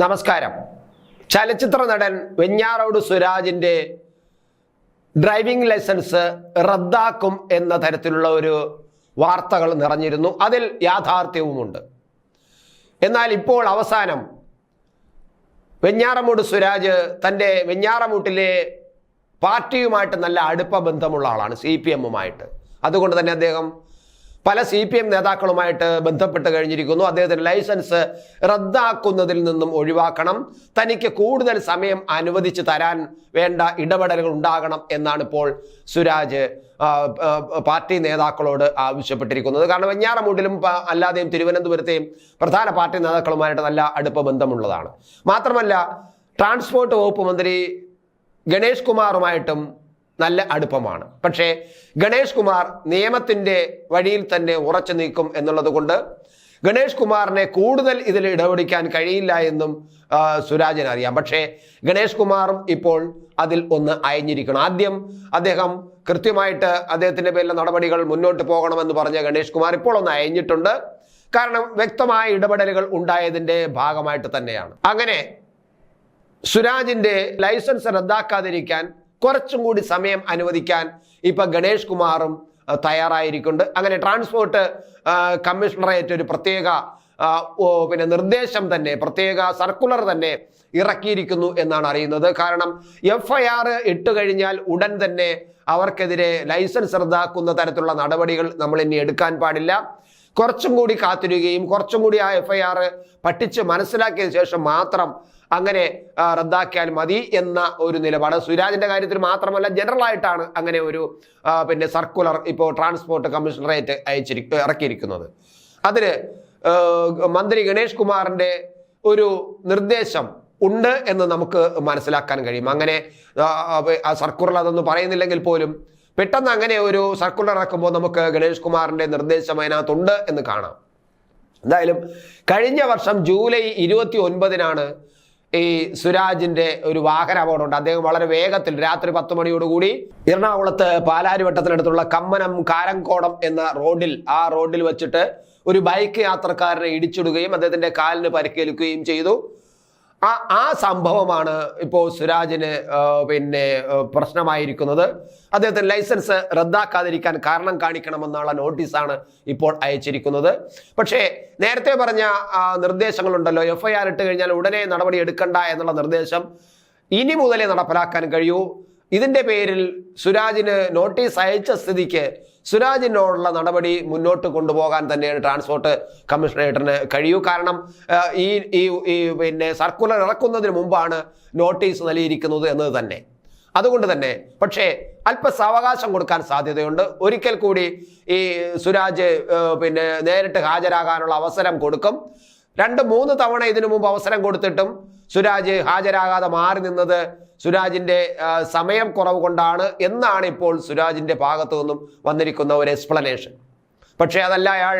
നമസ്കാരം. ചലച്ചിത്ര നടൻ വെഞ്ഞാറോട് സുരാജിന്റെ ഡ്രൈവിംഗ് ലൈസൻസ് റദ്ദാക്കും എന്ന തരത്തിലുള്ള ഒരു വാർത്തകൾ നിറഞ്ഞിരുന്നു. അതിൽ യാഥാർത്ഥ്യവുമുണ്ട്. എന്നാൽ ഇപ്പോൾ അവസാനം വെഞ്ഞാറമൂട് സുരാജ് തന്റെ വെഞ്ഞാറമൂട്ടിലെ പാർട്ടിയുമായിട്ട് നല്ല അടുപ്പ ബന്ധമുള്ള ആളാണ് സി പി എമ്മുമായിട്ട്. അതുകൊണ്ട് തന്നെ അദ്ദേഹം പല സി പി എം നേതാക്കളുമായിട്ട് ബന്ധപ്പെട്ട് കഴിഞ്ഞിരിക്കുന്നു. അദ്ദേഹത്തിന് ലൈസൻസ് റദ്ദാക്കുന്നതിൽ നിന്നും ഒഴിവാക്കണം. തനിക്ക് കൂടുതൽ സമയം അനുവദിച്ച് തരാൻ വേണ്ട ഇടപെടലുകൾ ഉണ്ടാകണം എന്നാണ് ഇപ്പോൾ സുരാജ് പാർട്ടി നേതാക്കളോട് ആവശ്യപ്പെട്ടിരിക്കുന്നത്. കാരണം വെഞ്ഞാറമൂട്ടിലും അല്ലാതെയും തിരുവനന്തപുരത്തെയും പ്രധാന പാർട്ടി നേതാക്കളുമായിട്ട് നല്ല അടുപ്പ ബന്ധമുള്ളതാണ്. മാത്രമല്ല ട്രാൻസ്പോർട്ട് വകുപ്പ് മന്ത്രി ഗണേഷ് കുമാറുമായിട്ടും നല്ല അടുപ്പമാണ്. പക്ഷേ ഗണേഷ് കുമാർ നിയമത്തിന്റെ വഴിയിൽ തന്നെ ഉറച്ചു നീക്കും എന്നുള്ളത് കൊണ്ട് ഗണേഷ് കുമാറിനെ കൂടുതൽ ഇതിൽ ഇടപെടിക്കാൻ കഴിയില്ല എന്നും സുരാജൻ അറിയാം. പക്ഷേ ഗണേഷ് കുമാറും ഇപ്പോൾ അതിൽ ഒന്ന് അയഞ്ഞിരിക്കണം. ആദ്യം അദ്ദേഹം കൃത്യമായിട്ട് അദ്ദേഹത്തിന്റെ പേരിലെ നടപടികൾ മുന്നോട്ട് പോകണമെന്ന് പറഞ്ഞ ഗണേഷ് കുമാർ ഇപ്പോൾ ഒന്ന് അയഞ്ഞിട്ടുണ്ട്. കാരണം വ്യക്തമായ ഇടപെടലുകൾ ഉണ്ടായതിന്റെ ഭാഗമായിട്ട് തന്നെയാണ്. അങ്ങനെ സുരാജിന്റെ ലൈസൻസ് റദ്ദാക്കാതിരിക്കാൻ കുറച്ചും കൂടി സമയം അനുവദിക്കാൻ ഇപ്പൊ ഗണേഷ് കുമാറും തയ്യാറായിരിക്കുന്നുണ്ട്. അങ്ങനെ ട്രാൻസ്പോർട്ട് കമ്മീഷണറേറ്റ് ഒരു പ്രത്യേക പിന്നെ നിർദ്ദേശം തന്നെ പ്രത്യേക സർക്കുലർ തന്നെ ഇറക്കിയിരിക്കുന്നു എന്നാണ് അറിയുന്നത്. കാരണം എഫ് ഐ ആർ ഇട്ട് കഴിഞ്ഞാൽ ഉടൻ തന്നെ അവർക്കെതിരെ ലൈസൻസ് റദ്ദാക്കുന്ന തരത്തിലുള്ള നടപടികൾ നമ്മൾ ഇനി എടുക്കാൻ പാടില്ല. കുറച്ചും കൂടി കാത്തിരിക്കുകയും കുറച്ചും കൂടി ആ എഫ് ഐ ആർ പഠിച്ച് മനസ്സിലാക്കിയതിനു ശേഷം മാത്രം അങ്ങനെ റദ്ദാക്കിയാൽ മതി എന്ന ഒരു നിലപാട് സുരാജിന്റെ കാര്യത്തിൽ മാത്രമല്ല ജനറൽ ആയിട്ടാണ് അങ്ങനെ ഒരു പിന്നെ സർക്കുലർ ഇപ്പോൾ ട്രാൻസ്പോർട്ട് കമ്മീഷണറേറ്റ് അയച്ചിരി ഇറക്കിയിരിക്കുന്നത് അതിന് ആ, മന്ത്രി ഗണേഷ് കുമാറിന്റെ ഒരു നിർദ്ദേശം ഉണ്ട് എന്ന് നമുക്ക് മനസ്സിലാക്കാൻ കഴിയും അങ്ങനെ സർക്കുലർ അതൊന്നും പറയുന്നില്ലെങ്കിൽ പോലും പെട്ടെന്ന് അങ്ങനെ ഒരു സർക്കുലർ ഇറക്കുമ്പോൾ നമുക്ക് ഗണേഷ് കുമാറിന്റെ നിർദ്ദേശം അതിനകത്തുണ്ട് എന്ന് കാണാം. എന്തായാലും കഴിഞ്ഞ വർഷം ജൂലൈ ഇരുപത്തി ഒൻപതിനാണ് ഈ സുരാജിന്റെ ഒരു വാഹന അപകടമുണ്ട്. അദ്ദേഹം വളരെ വേഗത്തിൽ രാത്രി പത്ത് മണിയോടുകൂടി എറണാകുളത്ത് പാലാരിവട്ടത്തിനടുത്തുള്ള കമ്മനം കാരങ്കോടം എന്ന റോഡിൽ ആ റോഡിൽ വെച്ചിട്ട് ഒരു ബൈക്ക് യാത്രക്കാരനെ ഇടിച്ചിടുകയും അദ്ദേഹത്തിന്റെ കാലിന് പരിക്കേൽക്കുകയും ചെയ്തു. ആ ആ സംഭവമാണ് ഇപ്പോൾ സുരാജിന് പിന്നെ പ്രശ്നമായിരിക്കുന്നത്. അദ്ദേഹത്തിന് ലൈസൻസ് റദ്ദാക്കാതിരിക്കാൻ കാരണം കാണിക്കണമെന്നുള്ള നോട്ടീസാണ് ഇപ്പോൾ അയച്ചിരിക്കുന്നത്. പക്ഷേ നേരത്തെ പറഞ്ഞ നിർദ്ദേശങ്ങളുണ്ടല്ലോ. എഫ് ഐ ആർ ഇട്ട് കഴിഞ്ഞാൽ ഉടനെ നടപടി എടുക്കണ്ട എന്നുള്ള നിർദ്ദേശം ഇനി മുതലേ നടപ്പിലാക്കാൻ കഴിയൂ. ഇതിന്റെ പേരിൽ സുരാജിന് നോട്ടീസ് അയച്ച സ്ഥിതിക്ക് സുരാജിനോടുള്ള നടപടി മുന്നോട്ട് കൊണ്ടുപോകാൻ തന്നെയാണ് ട്രാൻസ്പോർട്ട് കമ്മീഷണറേറ്ററിന് കഴിയൂ. കാരണം ഈ ഈ പിന്നെ സർക്കുലർ ഇറക്കുന്നതിന് മുമ്പാണ് നോട്ടീസ് നൽകിയിരിക്കുന്നത് എന്നത് തന്നെ. അതുകൊണ്ട് തന്നെ പക്ഷേ അല്പസാവകാശം കൊടുക്കാൻ സാധ്യതയുണ്ട്. ഒരിക്കൽ കൂടി ഈ സുരാജ് പിന്നെ നേരിട്ട് ഹാജരാകാനുള്ള അവസരം കൊടുക്കും. രണ്ട് മൂന്ന് തവണ ഇതിനു മുമ്പ് അവസരം കൊടുത്തിട്ടും സുരാജ് ഹാജരാകാതെ മാറി നിന്നത് സുരാജിന്റെ സമയം കുറവ് കൊണ്ടാണ് എന്നാണ് ഇപ്പോൾ സുരാജിന്റെ ഭാഗത്തു നിന്നും വന്നിരിക്കുന്ന ഒരു എക്സ്പ്ലനേഷൻ പക്ഷേ അതല്ല അയാൾ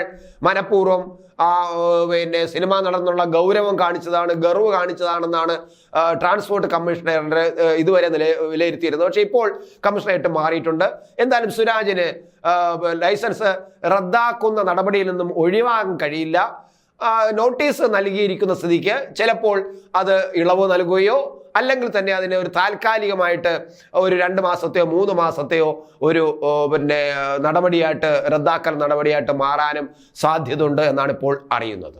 മനഃപൂർവം പിന്നെ സിനിമ നടന്നുള്ള ഗൗരവം കാണിച്ചതാണ് ഗർവ് കാണിച്ചതാണെന്നാണ് ട്രാൻസ്പോർട്ട് കമ്മീഷണറുടെ ഇതുവരെ നില വിലയിരുത്തിയിരുന്നത്. പക്ഷേ ഇപ്പോൾ കമ്മീഷണറേറ്റ് മാറിയിട്ടുണ്ട്. എന്തായാലും സുരാജിന് ലൈസൻസ് റദ്ദാക്കുന്ന നടപടിയിൽ നിന്നും ഒഴിവാകാൻ കഴിയില്ല. നോട്ടീസ് നൽകിയിരിക്കുന്ന സ്ഥിതിക്ക് ചിലപ്പോൾ അത് ഇളവ് നൽകുകയോ അല്ലെങ്കിൽ തന്നെ അതിനെ ഒരു താൽക്കാലികമായിട്ട് ഒരു രണ്ട് മാസത്തെയോ മൂന്ന് മാസത്തെയോ ഒരു പിന്നെ നടപടിയായിട്ട് റദ്ദാക്കൽ നടപടിയായിട്ട് മാറാനും സാധ്യതയുണ്ട് എന്നാണ് ഇപ്പോൾ അറിയുന്നത്.